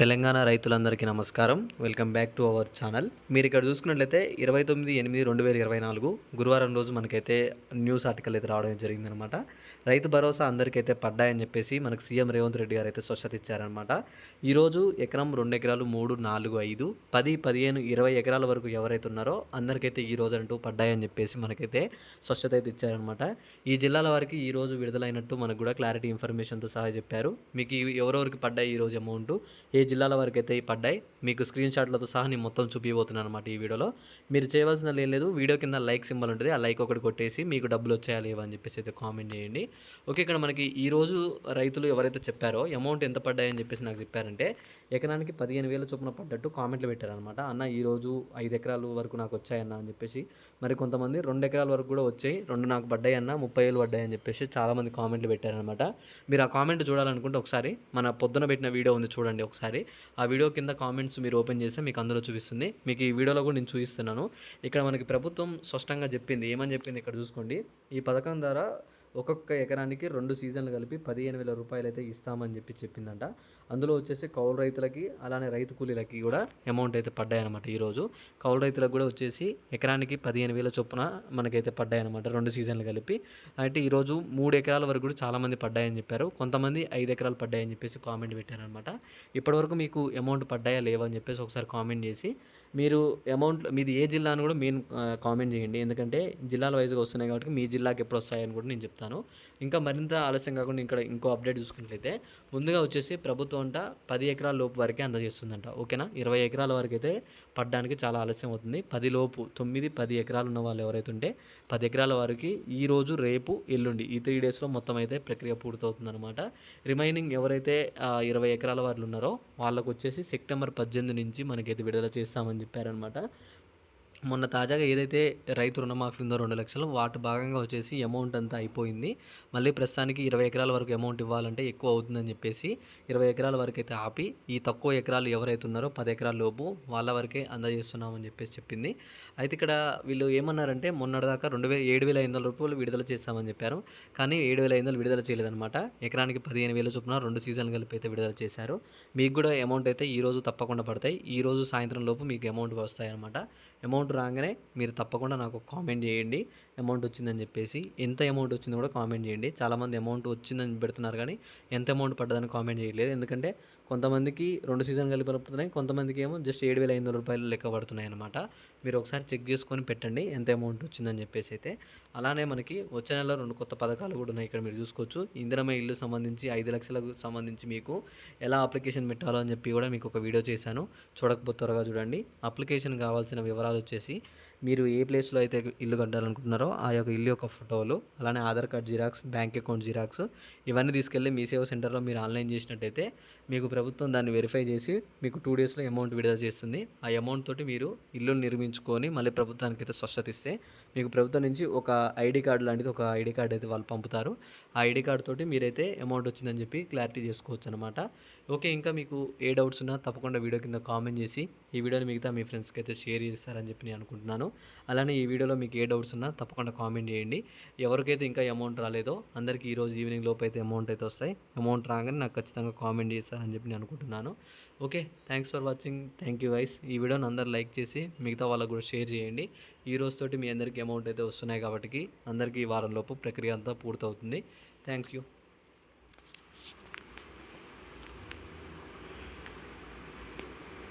తెలంగాణ రైతులందరికీ నమస్కారం. Welcome back to our channel మీరు ఇక్కడ చూసుకున్నట్లయితే ఇరవై తొమ్మిది ఎనిమిది రెండు వేల ఇరవై నాలుగు గురువారం రోజు మనకైతే న్యూస్ ఆర్టికల్ అయితే రావడం జరిగిందనమాట రైతు భరోసా అందరికైతే పడ్డాయని చెప్పేసి మనకు సీఎం రేవంత్ రెడ్డి గారు అయితే స్వచ్ఛత ఇచ్చారనమాట ఈరోజు ఎకరం రెండు ఎకరాలు మూడు నాలుగు ఐదు పది పదిహేను ఇరవై ఎకరాల వరకు ఎవరైతే ఉన్నారో అందరికైతే ఈ రోజు అంటూ పడ్డాయని చెప్పేసి మనకైతే స్వచ్ఛత అయితే ఇచ్చారనమాట ఈ జిల్లాల వారికి ఈ రోజు విడుదలైనట్టు మనకు కూడా క్లారిటీ ఇన్ఫర్మేషన్తో సహా చెప్పారు. మీకు ఎవరెవరికి పడ్డాయి ఈ రోజు అమౌంట్ ఏ జిల్లాల వరకు అయితే పడ్డాయి. మీకు స్క్రీన్ షాట్లతో సహా నేను మొత్తం చూపిపోతున్నాను అనమాట ఈ వీడియోలో. మీరు చేయవలసిన ఏం లేదు వీడియో కింద లైక్ సింబల్ ఉంటుంది. ఆ లైక్ ఒకటి కొట్టేసి మీకు డబ్బులు వచ్చాయా లేవా అని చెప్పేసి అయితే కామెంట్ చేయండి. ఓకే ఇక్కడ మనకి ఈ రోజు రైతులు ఎవరైతే చెప్పారో అమౌంట్ ఎంత పడ్డాయని చెప్పేసి నాకు చెప్పారంటే ఎకరానికి పదిహేను వేల చొప్పున పడ్డట్టు కామెంట్లు పెట్టారనమాట అన్న ఈ రోజు ఐదు ఎకరాలు వరకు నాకు వచ్చాయన్న అని చెప్పేసి మరి కొంతమంది రెండు ఎకరాల వరకు కూడా వచ్చాయి రెండు నాకు పడ్డాయి అన్న ముప్పై వేలు పడ్డాయి అని చెప్పేసి చాలామంది కామెంట్లు పెట్టారనమాట మీరు ఆ కామెంట్ చూడాలనుకుంటే ఒకసారి మన పొద్దున పెట్టిన వీడియో ఉంది చూడండి ఒకసారి. ఆ వీడియో కింద కామెంట్స్ మీరు ఓపెన్ చేస్తే మీకు అందులో చూపిస్తుంది. మీకు ఈ వీడియోలో కూడా నేను చూపిస్తున్నాను. ఇక్కడ మనకి ప్రభుత్వం స్పష్టంగా చెప్పింది. ఏమని చెప్పింది ఇక్కడ చూసుకోండి. ఈ పథకం ద్వారా ఒక్కొక్క ఎకరానికి రెండు సీజన్లు కలిపి పదిహేను వేల రూపాయలు అయితే ఇస్తామని చెప్పి చెప్పిందంట. అందులో వచ్చేసి కౌలు రైతులకి అలానే రైతు కూలీలకి కూడా అమౌంట్ అయితే పడ్డాయన్నమాట ఈరోజు. కౌలు రైతులకు కూడా వచ్చేసి ఎకరానికి పదిహేను వేల చొప్పున మనకైతే పడ్డాయన్నమాట రెండు సీజన్లు కలిపి. అంటే ఈరోజు మూడు ఎకరాల వరకు కూడా చాలామంది పడ్డాయని చెప్పారు. కొంతమంది ఐదు ఎకరాలు పడ్డాయని చెప్పేసి కామెంట్ పెట్టారనమాట ఇప్పటివరకు మీకు అమౌంట్ పడ్డాయా లేవా అని చెప్పేసి ఒకసారి కామెంట్ చేసి మీరు అమౌంట్ మీది ఏ జిల్లా అని కూడా మెయిన్ కామెంట్ చేయండి. ఎందుకంటే జిల్లాల వైజ్గా వస్తున్నాయి కాబట్టి మీ జిల్లాకి ఎప్పుడు వస్తాయని కూడా నేను చెప్తాను. ఇంకా మరింత ఆలస్యం కాకుండా ఇక్కడ ఇంకో అప్డేట్ చూసుకున్నట్లయితే ముందుగా వచ్చేసి ప్రభుత్వం అంట పది ఎకరాల లోపు వరకే అందజేస్తుందంట. ఓకేనా? ఇరవై ఎకరాల వరకు అయితే పడడానికి చాలా ఆలస్యం అవుతుంది. పది లోపు తొమ్మిది పది ఎకరాలు ఉన్న వాళ్ళు ఎవరైతే ఉంటే పది ఎకరాల వారికి ఈ రోజు రేపు ఎల్లుండి ఈ త్రీ డేస్లో మొత్తం అయితే ప్రక్రియ పూర్తవుతుందన్నమాట. రిమైనింగ్ ఎవరైతే ఇరవై ఎకరాల వాళ్ళు ఉన్నారో వాళ్ళకు వచ్చేసి సెప్టెంబర్ పద్దెనిమిది నుంచి మనకైతే విడుదల చేస్తామని చెప్పారనమాట మొన్న తాజాగా ఏదైతే రైతు రుణమాఫీ ఉందో రెండు లక్షలు వాటి భాగంగా వచ్చేసి అమౌంట్ అంతా అయిపోయింది. మళ్ళీ ప్రస్తుతానికి ఇరవై ఎకరాల వరకు అమౌంట్ ఇవ్వాలంటే ఎక్కువ అవుతుందని చెప్పేసి ఇరవై ఎకరాల వరకు అయితే ఆపి ఈ తక్కువ ఎకరాలు ఎవరైతే ఉన్నారో పది ఎకరాల లోపు వాళ్ళ వరకే అందజేస్తున్నామని చెప్పేసి చెప్పింది. అయితే ఇక్కడ వీళ్ళు ఏమన్నారంటే మొన్నటిదాకా రెండు వేల ఏడు వేల ఐదు వందల రూపాయలు విడుదల చేస్తామని చెప్పారు. కానీ ఏడు వేల ఐదు వందలు విడుదల చేయలేదన్నమాట. ఎకరానికి పదిహేను వేల చొప్పున రెండు సీజన్ కలిపి అయితే విడుదల చేశారు. మీకు కూడా అమౌంట్ అయితే ఈరోజు తప్పకుండా పడతాయి. ఈరోజు సాయంత్రం లోపు మీకు అమౌంట్ వస్తాయి అనమాట అమౌంట్ రాగానే మీరు తప్పకుండా నాకు కామెంట్ చేయండి. అమౌంట్ వచ్చిందని చెప్పేసి ఎంత అమౌంట్ వచ్చిందో కూడా కామెంట్ చేయండి. చాలామంది అమౌంట్ వచ్చిందని పెడుతున్నారు కానీ ఎంత అమౌంట్ పడ్డదని కామెంట్ చేయట్లేదు. ఎందుకంటే కొంతమందికి రెండు సీజన్ కలిపి పడుతున్నాయి కొంతమందికి ఏమో జస్ట్ ఏడు వేల ఐదు వందల రూపాయలు లెక్క పడుతున్నాయి అనమాట మీరు ఒకసారి చెక్ చేసుకొని పెట్టండి ఎంత అమౌంట్ వచ్చిందని చెప్పేసి అయితే. అలానే మనకి వచ్చే నెలలో రెండు కొత్త పథకాలు కూడా ఉన్నాయి ఇక్కడ మీరు చూసుకోవచ్చు. ఇందిరమ ఇల్లు సంబంధించి ఐదు లక్షలకు సంబంధించి మీకు ఎలా అప్లికేషన్ పెట్టాలో అని చెప్పి కూడా మీకు ఒక వీడియో చేశాను. చూడకపోతే త్వరగా చూడండి. అప్లికేషన్ కావాల్సిన వివరాలు వచ్చేసి మీరు ఏ ప్లేస్లో అయితే ఇల్లు కట్టాలనుకుంటున్నారో ఆ యొక్క ఇల్లు యొక్క ఫోటోలు అలానే Aadhaar card xerox bank account xerox ఇవన్నీ తీసుకెళ్ళి మీ సేవ సెంటర్లో మీరు ఆన్లైన్ చేసినట్టయితే మీకు ప్రభుత్వం దాన్ని వెరిఫై చేసి మీకు టూ డేస్లో అమౌంట్ విడుదల చేస్తుంది. ఆ అమౌంట్ తోటి మీరు ఇల్లు నిర్మించుకొని మళ్ళీ ప్రభుత్వానికి అయితే స్వచ్ఛత ఇస్తే మీకు ప్రభుత్వం నుంచి ఒక ఐడి కార్డు లాంటిది ఒక ఐడి కార్డు అయితే వాళ్ళు పంపుతారు. ఆ ఐడి కార్డు తోటి మీరైతే అమౌంట్ వచ్చిందని చెప్పి క్లారిటీ చేసుకోవచ్చు అనమాట ఓకే ఇంకా మీకు ఏ డౌట్స్ ఉన్నా తప్పకుండా వీడియో కింద కామెంట్ చేసి ఈ వీడియోని మిగతా మీ ఫ్రెండ్స్కి అయితే షేర్ చేస్తారని చెప్పి నేను అనుకుంటున్నాను. అలానే ఈ వీడియోలో మీకు ఏ డౌట్స్ ఉన్నా తప్పకుండా కామెంట్ చేయండి. ఎవరికైతే ఇంకా అమౌంట్ రాలేదో అందరికీ ఈరోజు ఈవినింగ్ లోపు అయితే అమౌంట్ అయితే వస్తాయి. అమౌంట్ రాగానే నాకు ఖచ్చితంగా కామెంట్ చేస్తారని చెప్పి నేను అనుకుంటున్నాను. Okay thanks for watching thank you vice ఈ వీడియోని అందరు లైక్ చేసి మిగతా వాళ్ళకు కూడా షేర్ చేయండి. ఈ రోజుతోటి మీ అందరికీ అమౌంట్ అయితే వస్తున్నాయి కాబట్టి అందరికీ ఈ వారం లోపు ప్రక్రియ అంతా పూర్తవుతుంది. Thank you